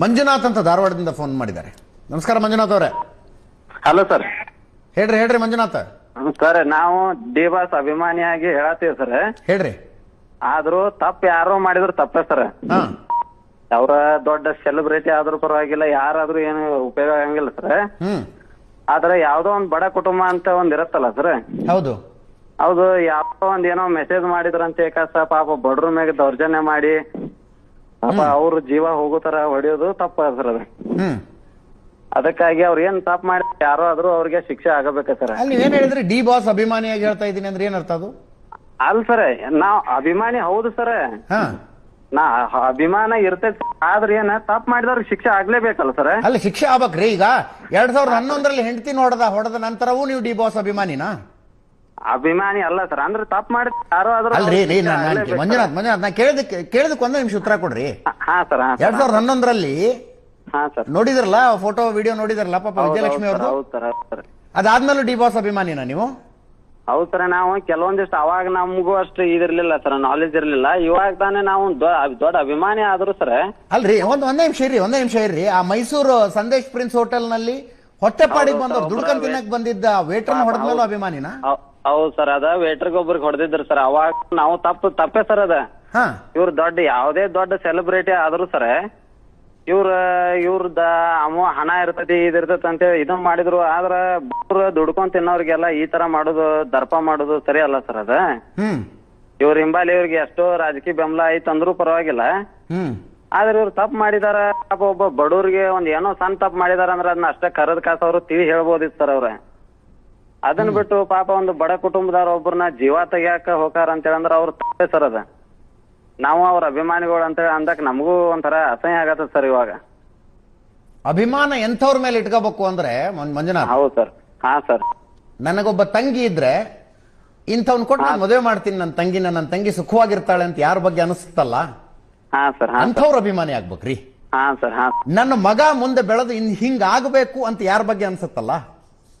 ಮಂಜುನಾಥ್ ಅಂತ ಧಾರವಾಡದಿಂದ ಫೋನ್ ಮಾಡಿದ್ದಾರೆ. ನಮಸ್ಕಾರ ಮಂಜುನಾಥ್ ಅವರೇ. Hello sir. ಹೇಳ್ರಿ ಹೇಳ್ರಿ ಮಂಜುನಾಥ್. ಸರ್ ನಾವು ಡಿ ಬಾಸ್ ಅಭಿಮಾನಿಯಾಗಿ ಹೇಳತ್ತೀವಿ ಸರ್. ಹೇಳ್ರಿ. ಆದ್ರೂ ತಪ್ಪ ಯಾರೋ ಮಾಡಿದ್ರು ತಪ್ಪೇ ಸರ್. ಅವರ ಅವ್ರ ದೊಡ್ಡ ಸೆಲೆಬ್ರಿಟಿ ಆದ್ರೂ ಪರವಾಗಿಲ್ಲ ಯಾರಾದ್ರೂ ಏನು ಉಪಯೋಗ ಆಗಂಗಿಲ್ಲ ಸರ್. ಹ್ಮ್. ಆದ್ರೆ ಯಾವ್ದೋ ಒಂದ್ ಬಡ ಕುಟುಂಬ ಅಂತ ಒಂದ್ ಇರತ್ತಲ್ಲ ಸರ್. ಹೌದು. ಹೌದು ಯಾವ್ದೋ ಒಂದ್ ಏನೋ ಮೆಸೇಜ್ ಮಾಡಿದ್ರಂತ ಏಕಾಸ ಪಾಪ ಬಡ್ರ ಮ್ಯಾಗ ದೌರ್ಜನ್ಯ ಮಾಡಿ ಪಾಪ ಅವ್ರ ಜೀವ ಹೋಗೋ ತರ ಹೊಡೆಯೋದು ತಪ್ಪ ಸರ್ ಅದು. ಹ್ಮ್. ಅದಕ್ಕಾಗಿ ಅವ್ರ ಏನ್ ತಪ್ಪು ಮಾಡಿ ಯಾರೋ ಆದ್ರೂ ಅವ್ರಿಗೆ ಶಿಕ್ಷೆ ಆಗಬೇಕ ಸರ್. ಅಲ್ಲಿ ನೀವೇನ್ ಹೇಳಿದ್ರಿ? ಡಿ ಬಾಸ್ ಅಭಿಮಾನಿಯಾಗಿ ಹೇಳ್ತಾ ಇದೀನಿ ಅಂದ್ರೆ ಏನರ್ಥ ಅರ್ಥ ಅದು? ಅಲ್ ಸರ್ ನಾವ್ ಅಭಿಮಾನಿ ಹೌದು ಸರ್. ಹಾ. ನಾ ಅಭಿಮಾನ ಇರ್ತೈತಿ ಆದ್ರೆ ಏನ ತಪ್ಪ ಮಾಡಿದವ್ರ ಶಿಕ್ಷೆ ಆಗ್ಲೇಬೇಕಲ್ಲ ಸರ್. ಅಲ್ಲಿ ಶಿಕ್ಷೆ ಆಗ್ಬೇಕ್ರಿ ಈಗ. ಎರಡ್ ಸಾವಿರದ ಹನ್ನೊಂದರಲ್ಲಿ ಹೆಂಡತಿ ನೋಡದ ಹೊಡೆದ ನಂತರವೂ ನೀವು ಡಿ ಬಾಸ್ ಅಭಿಮಾನಿನಾ? ಅಭಿಮಾನಿ ಅಲ್ಲ ಸರ್. ಅಂದ್ರೆ ತಪ್ಪು ಮಾಡಿ ಯಾರೋ ಆದ್ರೂ ಅಲ್ರಿ ರೀ ನಾನ್- ಮಂಜುನಾಥ್ ಮಂಜುನಾಥ್ ನಾ ಕೇಳಿದಕ್ಕೆ ಕೇಳಿದಕ್ಕೆ ಒಂದೇ ನಿಮಿಷ ಉತ್ತರ ಕೊಡ್ರಿ. ಹಾ ಸರ್ ಹಾ ಎರಡ್ ಸಾವಿರದ ಹನ್ನೊಂದರಲ್ಲಿ ಹಾ ಸರ್. ನೋಡಿದ್ರಲ್ಲ ಫೋಟೋ ವಿಡಿಯೋ ನೋಡಿದ್ರಲ್ಲ ಪಾಪ ವಿಜಯಲಕ್ಷ್ಮಿ ಅವ್ರದ್ದು ಹೌದು ಸರ್ ಹೌದು ಸರ್. ಅದಾದ್ಮೇಲೂ ಡಿ ಬಾಸ್ ಅಭಿಮಾನಿನಾ ನೀವು? ಹೌದ್ ಸರ್ ನಾವು ಕೆಲವೊಂದಿಷ್ಟು ಅವಾಗ ನಮಗೂ ಅಷ್ಟು ಇದಿರ್ಲಿಲ್ಲ ಸರ್ ನಾಲೆಜ್ ಇರ್ಲಿಲ್ಲ. ಇವಾಗ ತಾನೇ ನಾವು ದೊ- ದೊಡ್ಡ ಅಭಿಮಾನಿ ಆದ್ರು ಸರ್. ಅಲ್ರಿ ಒಂದ್ ಒಂದೇ ನಿಮಿಷ ಇರ್ರಿ ಒಂದೇ ನಿಮಿಷ ಇರ್ರಿ. ಆ ಮೈಸೂರು ಸಂದೇಶ್ ಪ್ರಿನ್ಸ್ ಹೋಟೆಲ್ನಲ್ಲಿ ಹೊಟ್ಟೆಪಾಡಿಗೆ ಪಾಡಿಗೆ ಬಂದವ್ರು ದುಡ್ಕೊಂಡ್ ತಿನ್ನಕ್ ಬಂದಿದ್ದ ವೇಟರ್ ಹೊಡೆದ್ಮೇಲೂ ಅಭಿಮಾನಿನ? ಹೌದು ಸರ್ ಅದ ವೇಟರ್ಗೆ ಒಬ್ರಿಗೆ ಹೊಡೆದಿದ್ರು ಸರ್ ಅವಾಗ ನಾವು ತಪ್ಪು ತಪ್ಪೇ ಸರ್ ಅದ. ಹಾ. ಇವ್ರ ದೊಡ್ಡ ಯಾವ್ದೇ ದೊಡ್ಡ ಸೆಲೆಬ್ರಿಟಿ ಆದ್ರೂ ಸರ್ ಇವ್ರ ಇವ್ರದ ಅಮೋ ಹಣ ಇರ್ತತಿ ಇದ್ ಇರ್ತೈತಿ ಅಂತ ಇದನ್ ಮಾಡಿದ್ರು ಆದ್ರ ಬಡ್ವ್ರು ದುಡ್ಕೊಂಡ್ ತಿನ್ನೋರ್ಗೆಲ್ಲ ಈ ತರ ಮಾಡೋದು ದರ್ಪ ಮಾಡೋದು ಸರಿ ಅಲ್ಲ ಸರ್ ಅದ. ಹ್ಮ್. ಇವ್ರ ಹಿಂಬಾಲಿ ಇವ್ರಿಗೆ ಎಷ್ಟೋ ರಾಜಕೀಯ ಬೆಂಬಲ ಐತ್ ಅಂದ್ರೂ ಪರವಾಗಿಲ್ಲ. ಹ್ಮ್. ಆದ್ರೆ ಇವ್ರು ತಪ್ಪು ಮಾಡಿದಾರ ಪಾಪ ಒಬ್ಬ ಬಡವ್ರಿಗೆ ಒಂದ್ ಏನೋ ಸಣ್ಣ ತಪ್ಪು ಮಾಡಿದಾರ ಅಂದ್ರೆ ಅದನ್ನ ಅಷ್ಟೇ ಕರದ್ ಕಾಸ ಅವ್ರು ತಿಳಿ ಹೇಳ್ಬೋದಿತ್ತು ಸರ್ ಅವ್ರ. ಅದನ್ನ ಬಿಟ್ಟು ಪಾಪ ಒಂದು ಬಡ ಕುಟುಂಬದವ್ರ ಒಬ್ಬರನ್ನ ಜೀವ ತೆಗಿಯಾಕ ಹೋಗಾರ ಅಂತ ಹೇಳಂದ್ರ ಅವ್ರ ತಪ್ಪೇ ಸರ್ ಅದ. ನಾವು ಅವ್ರ ಅಭಿಮಾನಿಗಳು ಅಂತ ಅಂದಕ್ ನಮಗೂ ಒಂಥರ ಅಸಹ್ಯ ಆಗತ್ತ ಸರ್ ಇವಾಗ. ಅಭಿಮಾನ ಎಂಥವ್ರ ಮೇಲೆ ಇಟ್ಕೋಬೇಕು ಅಂದ್ರೆ ಮಂಜುನಾಥ್. ಹೌದು ಸರ್. ಹಾ ಸರ್. ನನಗೊಬ್ಬ ತಂಗಿ ಇದ್ರೆ ಇಂಥವ್ನ ಕೊಟ್ಟು ನಾನು ಮದುವೆ ಮಾಡ್ತೀನಿ ನನ್ನ ತಂಗಿನ ನನ್ನ ತಂಗಿ ಸುಖವಾಗಿರ್ತಾಳೆ ಅಂತ ಯಾರ ಬಗ್ಗೆ ಅನಿಸ್ತಲ್ಲ? ಹಾ ಸರ್ ಹಾ ಅಂಥವ್ರ ಅಭಿಮಾನಿ ಆಗ್ಬೇಕ್ರಿ. ಹಾ ಸರ್ ಹಾ ನನ್ನ ಮಗ ಮುಂದೆ ಬೆಳೆದು ಇನ್ ಹಿಂಗ ಆಗ್ಬೇಕು ಅಂತ ಯಾರ ಬಗ್ಗೆ ಅನ್ಸುತ್ತಲ್ಲ?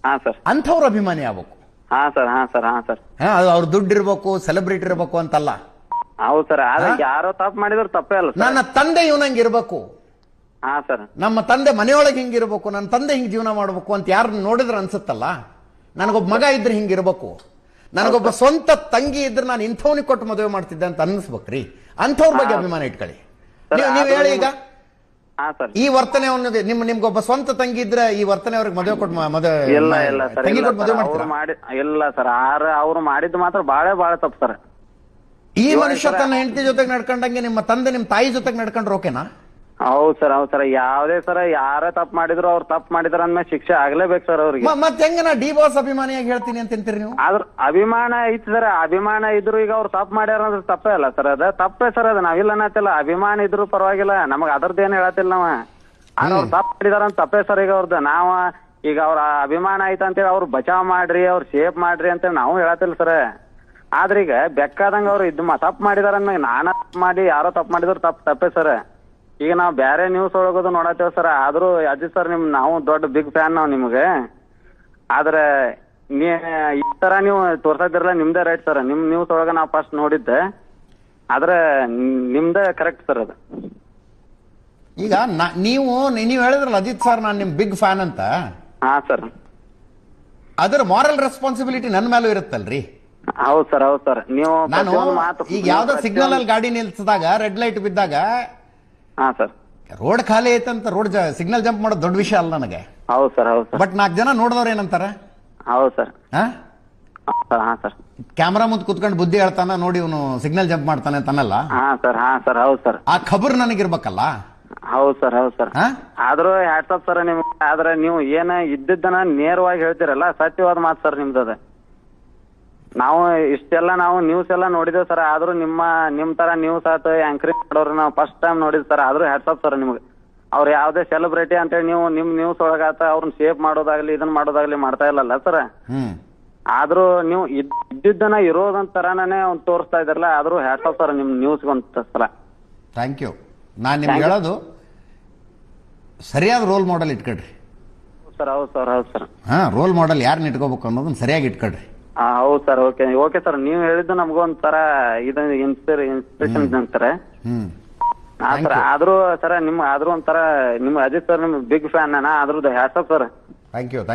ಹಾ ಸರ್. ಅಂಥವ್ರ ಅಭಿಮಾನಿ ಆಗ್ಬೇಕು. ಹಾ ಸರ್ ಹಾ ಸರ್ ಹಾ ಸರ್. ಹಾ ಅದು ಅವ್ರ ದುಡ್ಡು ಇರ್ಬೇಕು ಸೆಲೆಬ್ರಿಟಿ ಇರ್ಬೇಕು ಅಂತಲ್ಲ. ಹೌದು ಸರ್ ಆದ್ರೆ ಯಾರೋ ತಪ್ಪು ಮಾಡಿದ್ರು ತಪ್ಪೇ ಅಲ್ಲ ಸರ್. ನನ್ನ ತಂದೆ ಇವನಂಗೆ ಇರ್ಬೇಕು. ಹಾ ಸರ್. ನಮ್ಮ ತಂದೆ ಮನೆಯೊಳಗೆ ಹಿಂಗಿರ್ಬೇಕು ನನ್ನ ತಂದೆ ಹಿಂಗ್ ಜೀವನ ಮಾಡ್ಬೇಕು ಅಂತ ಯಾರು ನೋಡಿದ್ರೆ ಅನ್ಸುತ್ತಲ್ಲ? ನನಗೊಬ್ಬ ಮಗ ಇದ್ರೆ ಹಿಂಗಿರ್ಬೇಕು ನನಗೊಬ್ಬ ಸ್ವಂತ ತಂಗಿ ಇದ್ರೆ ನಾನು ಇಂಥವ್ನಿಗೆ ಕೊಟ್ಟು ಮದುವೆ ಮಾಡ್ತಿದ್ದೆ ಅಂತ ಅನ್ನಿಸ್ಬೇಕ್ರಿ. ಅಂಥವ್ರ ಬಗ್ಗೆ ಅಭಿಮಾನ ಇಟ್ಕೊಳ್ಳಿ. ಸರ್, ನೀವು ನೀವು ಆದ್ರೂ ಹೇಳಿ ಈಗ. ಈ ವರ್ತನೆ ಅವನಿಗೆ ನಿಮ್ ನಿಮ್ಗೊಬ್ಬ ಸ್ವಂತ ತಂಗಿ ಇದ್ರೆ ಈ ವರ್ತನೆ ಅವ್ರಿಗೆ ಮದುವೆ ಕೊಟ್ಟು ಮದುವೆ ಇಲ್ಲ ಇಲ್ಲ ಸರ್ ತಂಗಿ ಕೊಟ್ಟು ಮದುವೆ ಸರ್ ಅವ್ರು ಮಾಡಿ ಇಲ್ಲ ಸರ್ ಆರ ಅವ್ರು ಮಾಡಿದ್ದು ಮಾತ್ರ ಬಾಳೆ ಬಾಳ ತಪ್ಪು ಸರ್. ಈ ಮನುಷ್ಯ ತನ್ನ ಹೆಂಡತಿ ಜೊತೆಗೆ ನಡ್ಕೊಂಡಂಗೆ ನಿಮ್ಮ ತಂದೆ ನಿಮ್ಮ ತಾಯಿ ಜೊತೆಗೆ ನಡ್ಕೊಂಡ್ರೆ ಓಕೆನಾ? ಹೌದ್ ಸರ್ ಹೌದ್ ಸರ್. ಯಾವ್ದೇ ಸರ್ ಯಾರೇ ತಪ್ಪು ಮಾಡಿದ್ರು ಅವ್ರು ತಪ್ಪು ಮಾಡಿದ್ರ ಅಂದ್ಮೇಲೆ ಶಿಕ್ಷೆ ಆಗ್ಲೇಬೇಕು ಸರ್ ಅವ್ರಿಗೆ. ಮ- ಮತ್ತೆ ಹೆಂಗ ನಾ ಡಿ ಬಾಸ್ ಅಭಿಮಾನಿಯಾಗಿ ಹೇಳ್ತೀನಿ ಅಂತ ಅಂತೀರಿ ನೀವು? ಆದ್ರ ಅಭಿಮಾನ ಐತಿ ಸರ್ ಅಭಿಮಾನ ಇದ್ರು ಈಗ ಅವ್ರು ತಪ್ಪು ಮಾಡ್ಯಾರ ಅಂದ್ರೆ ತಪ್ಪೇ ಅಲ್ಲ ಸರ್ ಅದ. ತಪ್ಪೇ ಸರ್ ಅದ. ನಾವಿಲ್ಲ ಅನ್ನತ್ತಿಲ್ಲ. ಅಭಿಮಾನ ಇದ್ರು ಪರವಾಗಿಲ್ಲ. ನಮಗ್ ಏನ್ ಹೇಳತ್ತಿಲ್ಲ ನಾವ. ಆದ್ರೆ ಅವ್ರು ತಪ್ಪು ಮಾಡಿದಾರ ಅಂತ ತಪ್ಪೇ ಸರ್ ಈಗ ಅವ್ರದ್ದು ನಾವ ಈಗ ಅವ್ರ ಅಭಿಮಾನ ಐತ ಅಂತೇಳಿ ಅವ್ರು ಬಚಾವ್ ಮಾಡ್ರಿ ಅವ್ರ ಶೇಪ್ ಮಾಡ್ರಿ ಅಂತ ನಾವು ಹೇಳತ್ತಿಲ್ಲ ಸರ್. ಆದ್ರೆ ಈಗ ಬೆಕ್ಕಾದಂಗ ಅವ್ರು ಇದ್ ತಪ್ಪು ಮಾಡಿದಾರ ನಾನ ತಪ್ಪು ಮಾಡಿ ಯಾರೋ ತಪ್ಪು ಮಾಡಿದ್ರು ತಪ್ಪು ತಪ್ಪೇ ಸರ್. ಈಗ ನಾವು ಬ್ಯಾರೆ ನ್ಯೂಸ್ ಒಳಗದು ನೋಡತ್ತೇವ್ ಸರ್. ಆದ್ರೂ ಅಜಿತ್ ಸರ್ ನಿಮ್ ನಾವು ದೊಡ್ಡ ಬಿಗ್ ಫ್ಯಾನ್ ನಾವ್ ನಿಮ್ಗೆ. ಆದ್ರೆ ನೀ ಈ ತರ ನೀವು ತೋರ್ಸದಿರಲ್ಲ ನಿಮ್ದೇ ರೈಟ್ ಸರ್ ನಿಮ್ ನ್ಯೂಸ್ ಒಳಗ ನಾವು ಫಸ್ಟ್ ನೋಡಿದ್ದೆ. ಆದ್ರೆ ನಿಮ್ದೇ ಕರೆಕ್ಟ್ ಸರ್ ಅದು. ಈಗ ನಾ- ನೀವು ನೀವು ಹೇಳಿದ್ರಲ್ಲ ಅಜಿತ್ ಸರ್ ನಾನು ನಿಮ್ ಬಿಗ್ ಫ್ಯಾನ್ ಅಂತ. ಹಾ ಸರ್ ಅದರ ಮಾರಲ್ ರೆಸ್ಪಾನ್ಸಿಬಿಲಿಟಿ ನನ್ನ ಮೇಲೂ ಇರುತ್ತಲ್ರಿ? ಹೌದ್ ಸರ್ ಹೌದ್ ಸರ್ ನೀವು ನಾನು ಪ್ರತಿಯೊಂದು ಮಾತು ಈಗ ಯಾವ್ದೋ ಸಿಗ್ನಲ್ ಅಲ್ಲಿ ಗಾಡಿ ನಿಲ್ಸಿದಾಗ ರೆಡ್ ಲೈಟ್ ಬಿದ್ದಾಗ ಹಾ ಸರ್. ರೋಡ್ ಖಾಲಿ ಐತಂತ ರೋಡ್ ಸಿಗ್ನಲ್ ಜಂಪ್ ಮಾಡೋದು ದೊಡ್ಡ ವಿಷಯ ಅಲ್ಲ ನನಗೆ. ಹೌದು ಸರ್ ಹೌದು ಸರ್. ಬಟ್ ನಾಲ್ಕು ಜನ ನೋಡಿದವ್ರು ಏನಂತಾರೆ? ಹೌದು ಸರ್. ಹಾ? ಸರ್ ಹಾ ಸರ್. ಕ್ಯಾಮ್ರಾ ಮುಂದೆ ಕುತ್ಕೊಂಡು ಬುದ್ಧಿ ಹೇಳ್ತಾನ ನೋಡಿ ಇವನು ಸಿಗ್ನಲ್ ಜಂಪ್ ಮಾಡ್ತಾನೆ ತಾನಲ್ಲ ಹಾ ಸರ್ ಹಾ ಸರ್ ಹೌದು ಸರ್. ಆ ಖಬರ್ ನನಗಿರ್ಬೇಕಲ್ಲ? ಹೌದ್ ಸರ್ ಹೌದ್ ಸರ್. ಹಾ? ಆದ್ರೂ ಹ್ಯಾಟ್ಸಪ್ ಸರ್ ನಿಮ್ಗೆ ಆದ್ರೆ ನೀವು ಏನ ಇದ್ದಿದ್ದನ ನೇರವಾಗಿ ಹೇಳ್ತೀರಲ್ಲ ಸತ್ಯವಾದ ಮಾತು ಸರ್ ನಿಮ್ದದ ನಾವು ಇಷ್ಟೆಲ್ಲ ನಾವು ನ್ಯೂಸ್ ಎಲ್ಲ ನೋಡಿದೇವ್ ಸರ್ ಆದ್ರೂ ನಿಮ್ಮ ನಿಮ್ ತರ ನ್ಯೂಸ್ ಆತ ಆಂಕರಿಂಗ್ ಮಾಡೋರು ನಾವು ಫಸ್ಟ್ ಟೈಮ್ ನೋಡಿದ್ ಸರ್ ಆದ್ರೂ ಹ್ಯಾಟ್ಸಪ್ ಸರ್ ನಿಮ್ಗೆ. ಅವ್ರು ಯಾವ್ದೇ ಸೆಲೆಬ್ರಿಟಿ ಅಂತೇಳಿ ನೀವು ನಿಮ್ ನ್ಯೂಸ್ ಒಳಗಾತ ಅವ್ರನ್ನ ಸೇಫ್ ಮಾಡೋದಾಗ್ಲಿ ಇದನ್ನ ಮಾಡೋದಾಗ್ಲಿ ಮಾಡ್ತಾ ಇಲ್ಲಲ್ಲ ಸರ್ ಹ್ಮ್. ಆದ್ರೂ ನೀವು ಇದ್ದಿದ್ದನ ಇದ್ದಿದ್ದನ್ನ ಇರೋದಂತ ತರಾನೇ ಒಂದ್ ತೋರಿಸ್ತಾ ಇದ್ರಲ್ಲ ಆದ್ರೂ ಹ್ಯಾಟ್ಸಪ್ ಸರ್ ನಿಮ್ ನ್ಯೂಸ್ ಒಂದ್ ಸಲ. ಥ್ಯಾಂಕ್ ಯು ನಾನು ನಿಮ್ಗೆ ಹೇಳೋದು ಸರಿಯಾದ ರೋಲ್ ಮಾಡೆಲ್ ಇಟ್ಕೊಳ್ರಿ ಸರ್ ಹೌದು ಸರ್ ಹೌದು ಸರ್ ಹಾ ರೋಲ್ ಮಾಡೆಲ್ ಯಾರನ್ನ ಇಟ್ಕೋಬೇಕು ಅನ್ನೋದನ್ನ ಸರಿಯಾಗಿ ಇಟ್ಕೊಳ್ರಿ ಹಾ ಹೌದು ಸರ್ ಓಕೆ ಓಕೆ ಸರ್ ನೀವು ಹೇಳಿದ್ದು ನಮಗೂ ತರ ಇದು ಇನ್ಸ್ಪಿರ್ ಇನ್ಸ್ಪಿರೇಷನ್ ಅಂತಾರೆ. ಹ್ಮ್. ಹಾ Thank ಸರ್. ಆದ್ರೂ ಸರ ನಿಮ್ ಆದ್ರೂ ಒಂಥರ ನಿಮ್ ಅಜಿತ್ ಸರ್ ನಿಮ್ ಬಿಗ್ ಫ್ಯಾನ್ ನಾ hats sir thank you thank